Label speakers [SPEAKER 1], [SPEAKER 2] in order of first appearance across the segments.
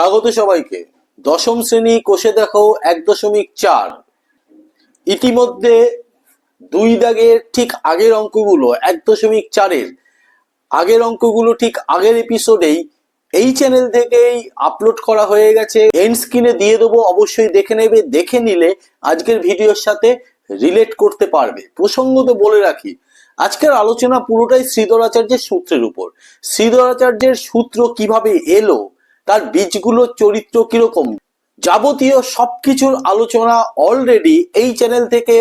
[SPEAKER 1] স্বাগত সবাইকে। দশম শ্রেণি কোষে দেখো এক দশমিক চার। ইতিমধ্যে দুই দাগের ঠিক আগের অঙ্কগুলো এক দশমিক চারের। আগের অঙ্কগুলো ঠিক আগের এপিসোডেই এই চ্যানেল থেকেই আপলোড করা হয়ে গেছে। এন্ড স্ক্রিনে দিয়ে দেবো, অবশ্যই দেখে নেবে, দেখে নিলে আজকের ভিডিওর সাথে রিলেট করতে পারবে। প্রসঙ্গত বলে রাখি, আজকের আলোচনা পুরোটাই শ্রীধরাচার্যের সূত্রের উপর। শ্রীধরাচার্যের সূত্র কীভাবে এলো তার বীজগুলোর চরিত্র কীরকম? যাবতীয় সবকিছুর আলোচনা অলরেডি এই চ্যানেল থেকে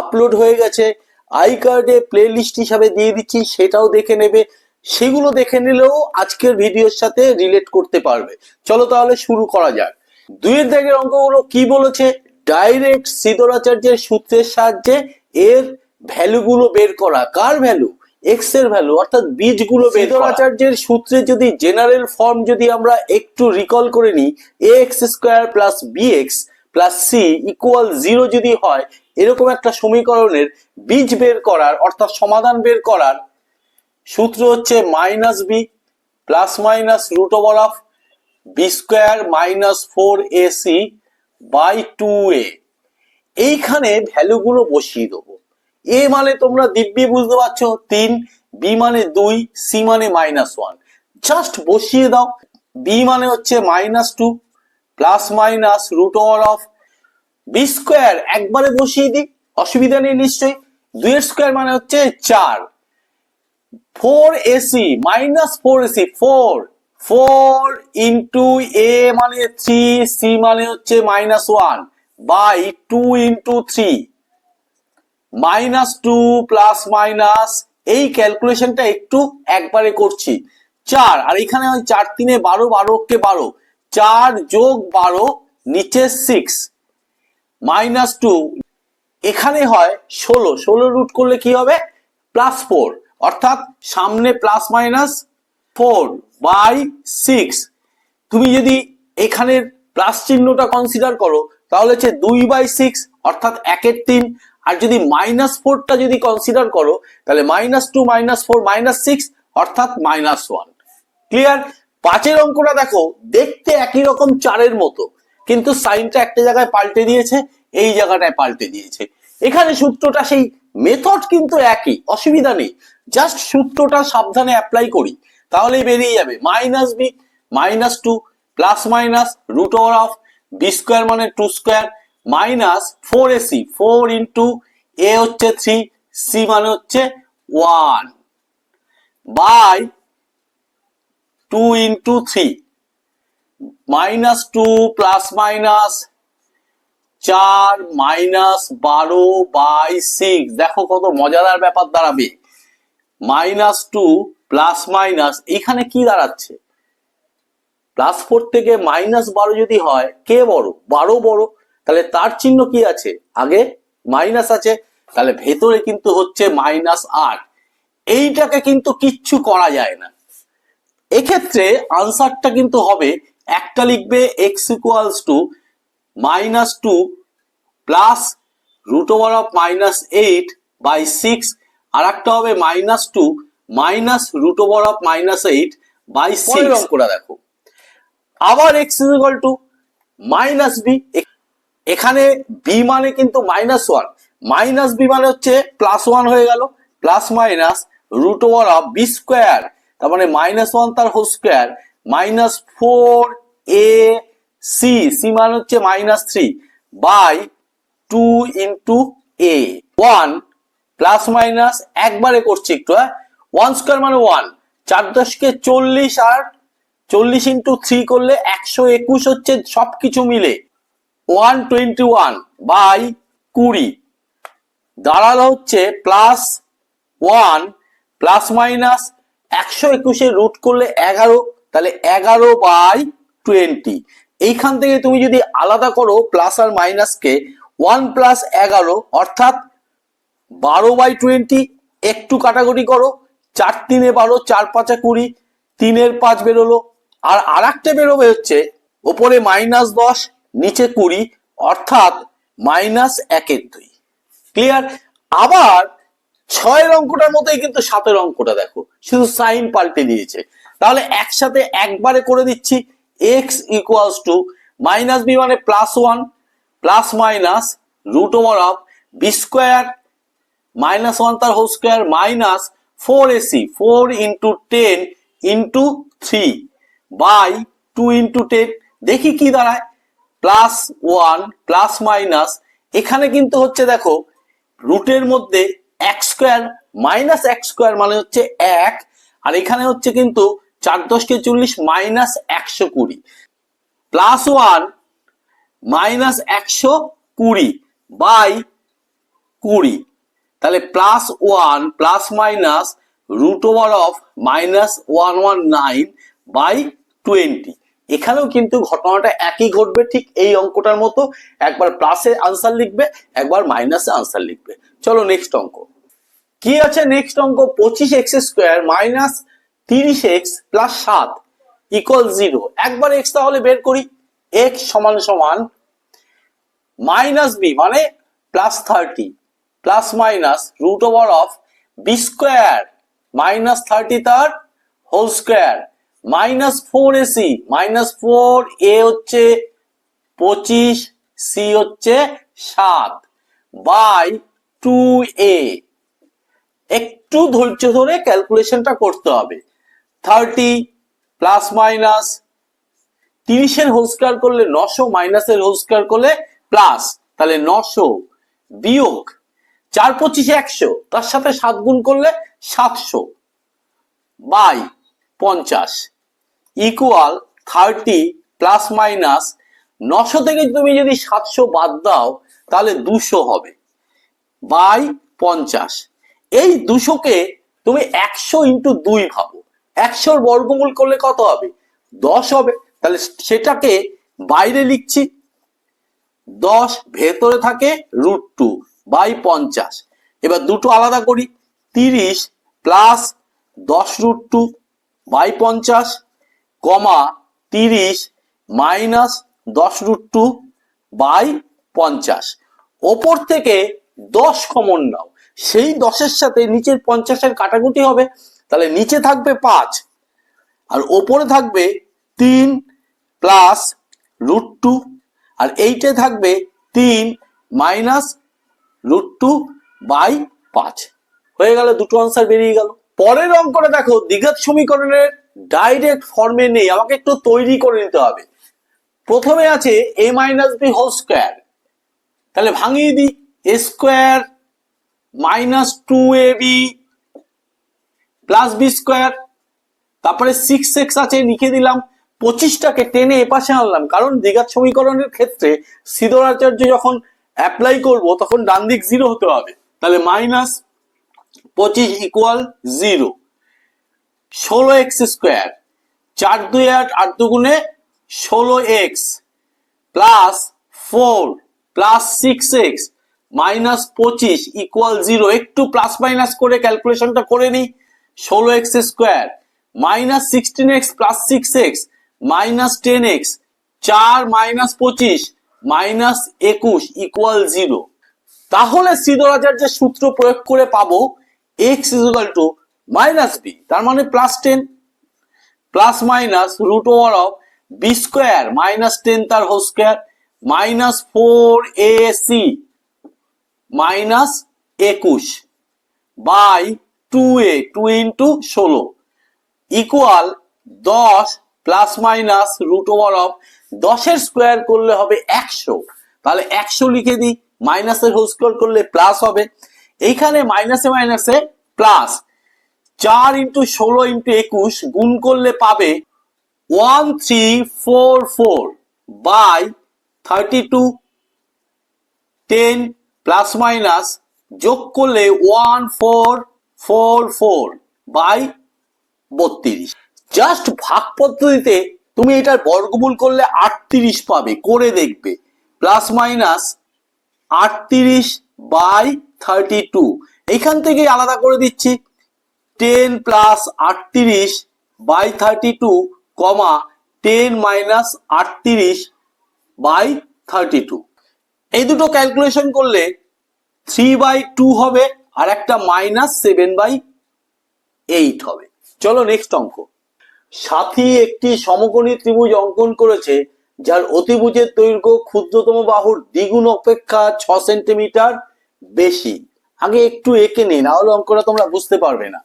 [SPEAKER 1] আপলোড হয়ে গেছে। আই কার্ডে প্লে লিস্ট হিসাবে দিয়ে দিচ্ছি, সেটাও দেখে নেবে। সেগুলো দেখে নিলেও আজকের ভিডিওর সাথে রিলেট করতে পারবে। চলো তাহলে শুরু করা যাক। দুইয়ের দাগের অঙ্কগুলো কি বলেছে? ডাইরেক্ট সিদ্ধরাচার্যের সূত্রের সাহায্যে এর ভ্যালুগুলো বের করা। কার ভ্যালু এক্সের ভ্যালু অর্থাৎ বীজগুলো বেদরাচার্যের সূত্রে যদি জেনারেল ফর্ম যদি আমরা একটু রিকল করে নিই a x square plus b x plus c equal zero যদি হয়, এরকম একটা সমীকরণের বীজ বের করার, অর্থাৎ সমাধান বের করার সূত্র হচ্ছে minus b plus minus root over of b square minus four a c by two a এইখানে ভ্যালুগুলো বসিয়ে দেবো। এ মানে তোমরা দিব্যি বুঝতে পারছ, তিন বি মানে দুই সি মানে মাইনাস ওয়ান জাস্ট বসিয়ে দাও। বি মানে হচ্ছে minus two plus minus root over of b square একবারে বসিয়ে দিই, অসুবিধা নেই নিশ্চয়ই। দুইয়ের স্কোয়ার মানে হচ্ছে চার। Four a c minus four a c four four into a মানে থ্রি সি মানে হচ্ছে minus one by two into three minus two plus minus, এই ক্যালকুলেশনটা একটু একবারে করছি। চার, আর এখানে ওই চার তিনে বারো বারো কে বারো। চার যোগ বারো, নিচে সিক্স মাইনাস টু, এখানে হয় ষোলো। ষোলো রুট করলে কি হবে? প্লাস ফোর অর্থাৎ সামনে plus minus four by six তুমি যদি এখানের প্লাস চিহ্নটা কনসিডার করো, তাহলে হচ্ছে দুই বাই সিক্স অর্থাৎ একের তিন। আর যদি মাইনাস ফোরটা যদি কনসিডার করো, তাহলে minus two minus four minus six অর্থাৎ মাইনাস ওয়ান ক্লিয়ার পাঁচের অঙ্কটা দেখো, দেখতে একই রকম চারের মতো, কিন্তু সাইনটা একটা জায়গায় পাল্টে দিয়েছে, এই জায়গাটায় পাল্টে দিয়েছে। এখানে সূত্রটা সেই মেথড কিন্তু একই, অসুবিধা নেই। জাস্ট সূত্রটা সাবধানে অ্যাপ্লাই করি, তাহলেই বেরিয়ে যাবে। Minus b minus two plus minus root over of b square মানে two square minus four a c, four into a হচ্ছে থ্রি, সি মানে হচ্ছে one by two into three. Minus two plus minus চার minus বারো by six. দেখো কত মজাদার ব্যাপার দাঁড়াবে। মাইনাস টু প্লাস মাইনাস, এখানে কি দাঁড়াচ্ছে? প্লাস ফোর থেকে মাইনাস বারো যদি হয়, কে বড়? বারো বড়। তাহলে তার চিহ্ন কি আছে? আগে মাইনাস আছে তাহলে ভেতরে কিন্তু হচ্ছে মাইনাস আট। এইটাকে কিন্তু কিচ্ছু করা যায় না। এক্ষেত্রে আনসারটা কিন্তু হবে একটা লিখবে x equals to minus two plus root over of minus eight by six আর একটা হবে minus two minus root over of minus eight by six করে দেখো। আবার x equal to minus b এখানে বি মানে কিন্তু মাইনাস ওয়ান মাইনাস বি মানে হচ্ছে প্লাস ওয়ান হয়ে গেল। Plus minus root over of b square তার মানে মাইনাস ওয়ান তার whole square minus four a c c মানে হচ্ছে minus three by two into a one plus minus একবারে করছি একটু হ্যাঁ? ওয়ান স্কোয়ার মানে ওয়ান চার দশকে চল্লিশ আর চল্লিশ ইন্টু থ্রি করলে একশো একুশ হচ্ছে সবকিছু মিলে। ওয়ান টোয়েন্টি ওয়ান বাই কুড়ি। দাঁড়াল হচ্ছে প্লাস ওয়ান প্লাস মাইনাস একশো একুশে রুট করলে এগারো, তাহলে এগারো বাই টোয়েন্টি এইখান থেকে তুমি যদি আলাদা করো প্লাস আর মাইনাসকে ওয়ান প্লাস এগারো, অর্থাৎ বারো বাই টোয়েন্টি একটু কাটাকুটি করো, চার তিনে বারো, চার পাঁচা কুড়ি, তিনের পাঁচ বেরোলো। আর আর একটা বেরোবে হচ্ছে, ওপরে মাইনাস দশ নিচে কুড়ি, অর্থাৎ মাইনাস একের দুই। ক্লিয়ার আবার ছয়ের অঙ্কটার মতোই কিন্তু সাতের অঙ্কটা দেখো, শুধু সাইন পাল্টে দিয়েছে তাহলে একসাথে একবারে করে দিচ্ছি x equals to minus b মানে plus one plus minus root over of b square minus one তার whole square minus four a c four into ten into three by two into ten দেখি কি দাঁড়ায়। Plus one plus minus এখানে কিন্তু হচ্ছে দেখো রুটের মধ্যে এক স্কোয়ার মাইনাস এক স্কোয়ার মানে হচ্ছে এক, আর এখানে হচ্ছে কিন্তু চার দশকে চল্লিশ মাইনাস একশো কুড়ি। প্লাস ওয়ান মাইনাস একশো কুড়ি বাই কুড়ি। তাহলে plus one plus minus root over of minus one one nine by twenty এখানেও কিন্তু ঘটনাটা একই ঘটবে, ঠিক এই অঙ্কটার মতো। একবার প্লাসে আনসার লিখবে, একবার মাইনাসে আনসার লিখবে। চলো নেক্সট অঙ্ক। কি আছে নেক্সট অঙ্ক? পঁচিশ এক্স স্কোয়ার মাইনাস তিরিশ এক্স প্লাস সাত ইকুয়াল জিরো একবার এক্স তাহলে বের করি। এক্স সমান সমান মাইনাস বি মানে plus thirty plus minus root over of b square minus thirty তার whole square minus four a c minus four a হচ্ছে পঁচিশ, সি হচ্ছে সাত, বাই টু এ। একটু ধৈর্য ধরে ক্যালকুলেশনটা করতে হবে। থার্টি প্লাস মাইনাস, তিরিশের হোল স্কোয়ার করলে নশো, মাইনাসের হোল স্কোয়ার করলে প্লাস, তাহলে নশো বিয়োগ চার পঁচিশে একশো, তার সাথে সাত গুণ করলে সাতশো, বাই পঞ্চাশ ইকুয়াল থার্টি প্লাস মাইনাস নশো থেকে তুমি যদি সাতশো বাদ দাও, তাহলে দুশো হবে। বাই পঞ্চাশ। এই দুশোকে তুমি একশো ইন্টু দুই ভাবো। একশোর বর্গমূল করলে কত হবে? দশ হবে। তাহলে সেটাকে বাইরে লিখছি। দশ ভেতরে থাকে রুট টু বাই পঞ্চাশ। এবার দুটো আলাদা করি। তিরিশ প্লাস দশ রুট টু বাই পঞ্চাশ, কমা তিরিশ, মাইনাস দশ রুট টু বাই পঞ্চাশ। ওপর থেকে দশ কমন নাও। সেই দশের সাথে নিচের পঞ্চাশের কাটাকুটি হবে। তাহলে নিচে থাকবে পাঁচ, আর ওপরে থাকবে তিন প্লাস রুট টু আর এইটে থাকবে তিন মাইনাস রুট টু বাই পাঁচ। হয়ে গেল, দুটো আনসার বেরিয়ে গেল। পরের অঙ্কটা দেখো, দ্বিঘাত সমীকরণের ডাইরেক্ট ফর্মে নেই, আমাকে একটু তৈরি করে নিতে হবে। প্রথমে আছে a minus b whole square তাহলে ভাঙিয়ে দিই a square minus two a b plus b square তারপরে সিক্স এক্স আছে, লিখে দিলাম, পঁচিশটাকে টেনে এপাশে আনলাম, কারণ দ্বিঘাত সমীকরণের ক্ষেত্রে সিদ্ধরাচার্য যখন অ্যাপ্লাই করব, তখন ডান দিক জিরো হতে হবে। তাহলে মাইনাস পঁচিশ ইকুয়াল জিরো ষোলো এক্স স্কোয়ার চার দুই আট আট দুগুণে ষোলো x plus four plus six x minus পঁচিশ ইকুয়াল জিরো একটু প্লাস মাইনাস করে ক্যালকুলেশনটা করে নিই। ষোলো x square minus sixteen x plus six x minus ten x চার মাইনাস পঁচিশ মাইনাস একুশ ইকুয়াল জিরো তাহলে সিদ্ধরাচার্যের সূত্র প্রয়োগ করে পাবো x equal to minus b তার মানে plus ten plus minus root over of b square minus ten তার whole square minus four a c minus একুশ by two a two into ষোলো ইকুয়াল দশ plus minus root over of দশের square করলে হবে একশো, তাহলে একশো লিখে দিই মাইনাসের হোল স্কোয়ার করলে প্লাস হবে এইখানে মাইনাসে মাইনাসে প্লাস চার ইন্টু ষোলো ইন্টু একুশ গুণ করলে পাবে one three four four by thirty two ten plus minus যোগ করলে one four four four by বত্রিশ। জাস্ট ভাগ পদ্ধতিতে তুমি এটার বর্গমূল করলে আটত্রিশ পাবে, করে দেখবে। প্লাস মাইনাস আটত্রিশ বাই থার্টি টু এইখান থেকে আলাদা করে দিচ্ছি। টেন প্লাস আটত্রিশ বাই থার্টি টু কমা টেন মাইনাস আটত্রিশ বাই থার্টি টু এই দুটো ক্যালকুলেশন করলে থ্রি বাই টু হবে আর একটা মাইনাস সেভেন বাই এইট হবে। চলো নেক্সট অঙ্ক। সাথী একটি সমকোণী ত্রিভুজ অঙ্কন করেছে, যার অতিভুজের দৈর্ঘ্য ক্ষুদ্রতম বাহুর দ্বিগুণ অপেক্ষা ছ সেন্টিমিটার বেশি। আগে একটু এঁকে নিন নাহলে অঙ্কটা তোমরা বুঝতে পারবে না।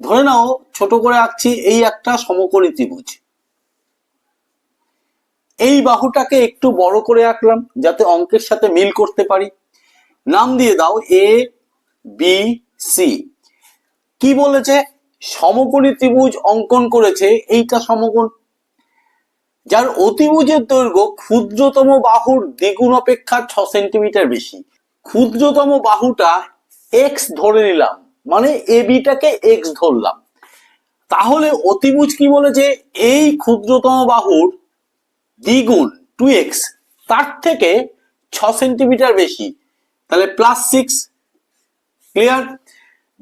[SPEAKER 1] ধরে নাও, ছোট করে আঁকছি এই একটা সমকোণী ত্রিভুজ। এই বাহুটাকে একটু বড় করে আঁকলাম, যাতে অঙ্কের সাথে মিল করতে পারি। নাম দিয়ে দাও এ বি সি কি বলেছে? সমকোণী ত্রিভুজ অঙ্কন করেছে এইটা সমকোণ। যার অতিভুজের দৈর্ঘ্য ক্ষুদ্রতম বাহুর দ্বিগুণ অপেক্ষা ছ সেন্টিমিটার বেশি। ক্ষুদ্রতম বাহুটা এক্স ধরে নিলাম মানে এ বিটাকে এক্স ধরলাম। তাহলে অতিভুজ কি বলেছে এই ক্ষুদ্রতম বাহুর দ্বিগুণ টু এক্স তার থেকে ছ সেন্টিমিটার বেশি, তাহলে প্লাস সিক্স ক্লিয়ার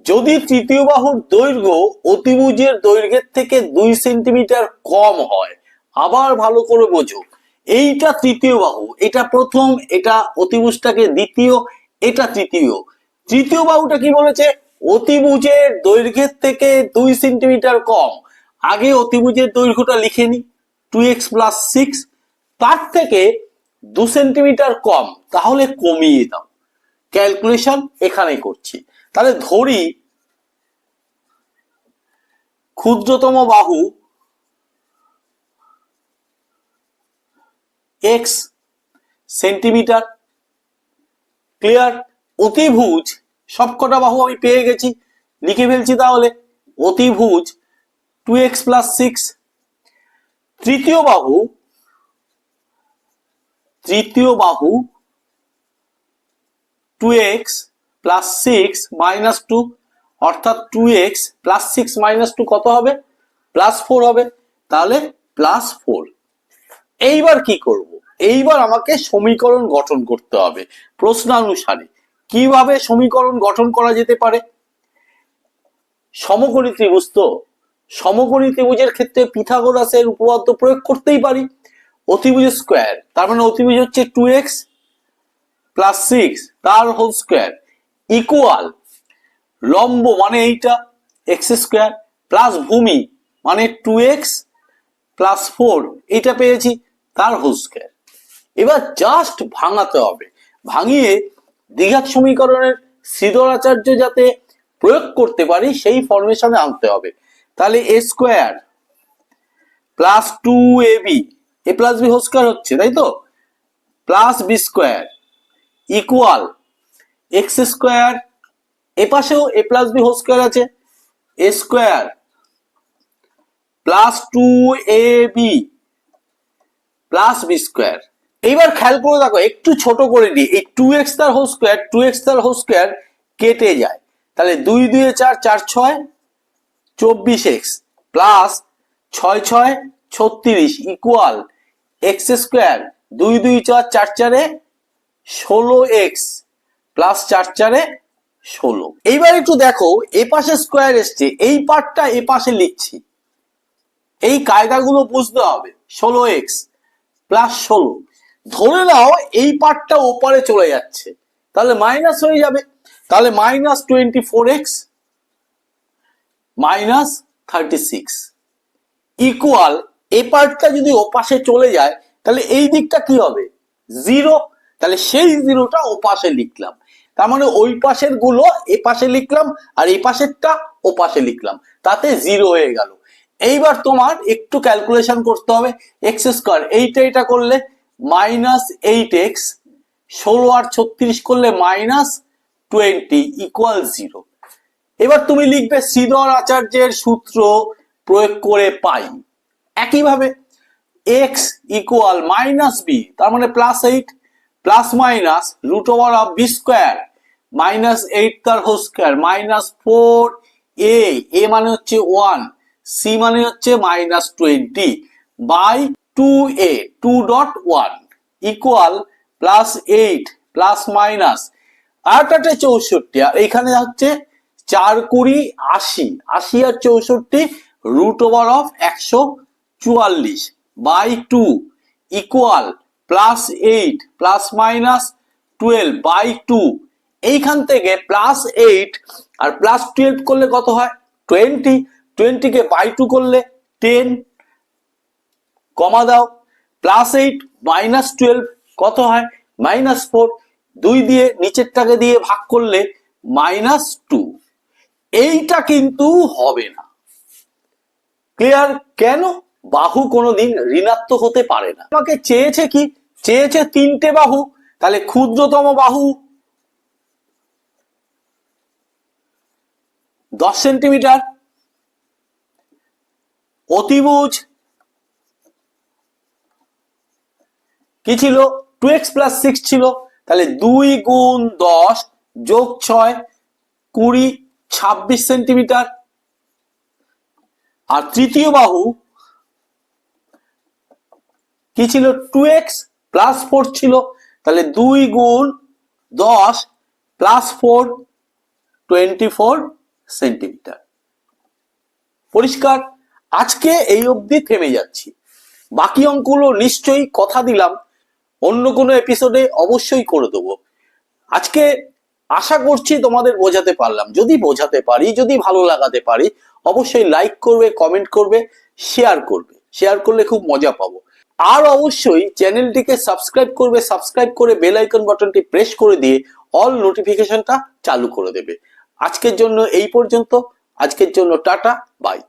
[SPEAKER 1] যদি তৃতীয় বাহুর দৈর্ঘ্য অতিভুজের দৈর্ঘ্যের থেকে দুই সেন্টিমিটার কম হয়, আবার ভালো করে বোঝো। এইটা তৃতীয় বাহু, এটা প্রথম, এটা অতিভুজটাকে দ্বিতীয়, এটা তৃতীয়। তৃতীয় বাহুটা কি বলেছে? অতিভুজের দৈর্ঘ্যের থেকে দুই সেন্টিমিটার কম। আগে অতিভুজের দৈর্ঘ্যটা লিখে নি টু এক্স প্লাস সিক্স তার থেকে দু সেন্টিমিটার কম, তাহলে কমিয়ে দাও। ক্যালকুলেশন এখানে করছি। তাহলে ধরি ক্ষুদ্রতম বাহু এক্স সেন্টিমিটার ক্লিয়ার অতিভুজ, সবকটা বাহু আমি পেয়ে গেছি। লিখে ফেলছি তাহলে অতিভুজ টু এক্স প্লাস সিক্স তৃতীয় বাহু তৃতীয় বাহু two x plus six minus two অর্থাৎ two x plus six minus two কত হবে? প্লাস ফোর হবে। তাহলে প্লাস ফোর এইবার কি করব? এইবার আমাকে সমীকরণ গঠন করতে হবে প্রশ্নানুসারে। কীভাবে সমীকরণ গঠন করা যেতে পারে? সমকোণী ত্রিভুজ তো। সমকোণী ত্রিভুজের ক্ষেত্রে পিথাগোরাসের উপপাদ্য প্রয়োগ করতেই পারি। অতিভুজ স্কোয়ার, তার মানে অতিভুজ হচ্ছে টু এক্স প্লাস সিক্স তার হোল স্কোয়ার ইকুয়াল লম্ব মানে এইটা এক্স স্কোয়ার প্লাস ভূমি মানে টু এক্স প্লাস ফোর এটা পেয়েছি। তার হোল স্কোয়ার এবার জাস্ট ভাঙাতে হবে। ভাঙিয়ে দ্বিঘাত সমীকরণের শ্রীধরাচার্য যাতে প্রয়োগ করতে পারি, সেই ফরমেশনে আনতে হবে। তাহলে a square plus two a b a plus b whole square হচ্ছে, তাই তো? Plus b square equal x square এ পাশেও a plus b whole square আছে। A square plus two a b plus b square এইবার খেয়াল করে দেখো, একটু ছোট করে দিই এই টু এক্স তার হোল স্কোয়ার টু এক্স তার হোল স্কোয়ার কেটে যায়। তাহলে দুই দুয়ে চার চার ছয়, চব্বিশ এক্স প্লাস ছয় ছয়, ছত্রিশ ইকুয়াল এক্স স্কোয়ার দুই দুই চার চার চারে ষোলো এক্স প্লাস চার চারে ষোলো। এইবার একটু দেখো, এ পাশে স্কোয়ার এসছে। এই পার্টটা এ পাশে লিখছি। এই কায়দাগুলো বুঝতে হবে। ষোলো এক্স প্লাস ষোলো। ধরে নাও এই পার্টটা ওপারে চলে যাচ্ছে। তাহলে মাইনাস হয়ে যাবে। তাহলে minus twenty four x minus thirty six. Equal এ পার্টটা যদি ওপাশে চলে যায়, তাহলে এই দিকটা কি হবে? জিরো। তাহলে সেই জিরোটা ওপাশে লিখলাম। তার মানে ওই পাশেরগুলো এ পাশে লিখলাম আর এই পাশেরটা ও পাশে লিখলাম। তাতে জিরো হয়ে গেল। এইবার তোমার একটু ক্যালকুলেশন করতে হবে এক্স স্কোয়ার এইটা এটা করলে মাইনাস এইট এক্স ষোলো আর ছত্রিশ করলে মাইনাস টোয়েন্টি ইকুয়াল জিরো এবার তুমি লিখবে শ্রীধর আচার্যের সূত্র প্রয়োগ করে পাই। একইভাবে এক্স ইকুয়াল মাইনাস বি তার মানে plus eight plus minus root over of b square minus eight তার whole square minus four a a মানে হচ্ছে ওয়ান সি মানে হচ্ছে minus twenty by two a two dot one equal plus eight plus minus আটটা চৌষট্টি, আর এখানে হচ্ছে চার কুড়ি আশি আশি আর চৌষট্টি রুট ওভার অফ একশো চুয়াল্লিশ by two equal plus eight plus minus twelve by two এইখান থেকে প্লাস এইট আর প্লাস টুয়েলভ করলে কত হয়? টোয়েন্টি টোয়েন্টিকে বাই টু করলে টেন কমা দাও, প্লাস এইট, মাইনাস টুয়েলভ, কত হয়? মাইনাস ফোর, দুই দিয়ে নিচেরটাকে দিয়ে ভাগ করলে মাইনাস টু। এইটা কিন্তু হবে না। ক্লিয়ার? কেন? বাহু কোনোদিন ঋণাত্মক হতে পারে না। আমাকে চেয়েছে কি? চেয়েছে তিনটে বাহু, তাহলে ক্ষুদ্রতম বাহু দশ সেন্টিমিটার অতিভুজ। কি ছিল? টু এক্স প্লাস সিক্স ছিল। তাহলে দুই গুণ দশ যোগ ছয়, কুড়ি, ছাব্বিশ সেন্টিমিটার। আর তৃতীয় বাহু কি ছিল? টু এক্স প্লাস ফোর ছিল। তাহলে দুই গুণ দশ plus four twenty four centimetre. পরিষ্কার? আজকে এই অবধি থেমে যাচ্ছি। বাকি অঙ্কগুলো নিশ্চয়ই কথা দিলাম। অন্য কোনো এপিসোডে অবশ্যই করে দেবো। আজকে আশা করছি তোমাদের বোঝাতে পারলাম। যদি বোঝাতে পারি, যদি ভালো লাগাতে পারি, অবশ্যই লাইক করবে কমেন্ট করবে শেয়ার করবে। শেয়ার করলে খুব মজা পাবো। আর অবশ্যই চ্যানেলটিকে সাবস্ক্রাইব করবে সাবস্ক্রাইব করে বেল আইকন বাটনটি প্রেস করে দিয়ে অল নোটিফিকেশনটা চালু করে দেবে। আজকের জন্য এই পর্যন্ত। আজকের জন্য টাটা বাই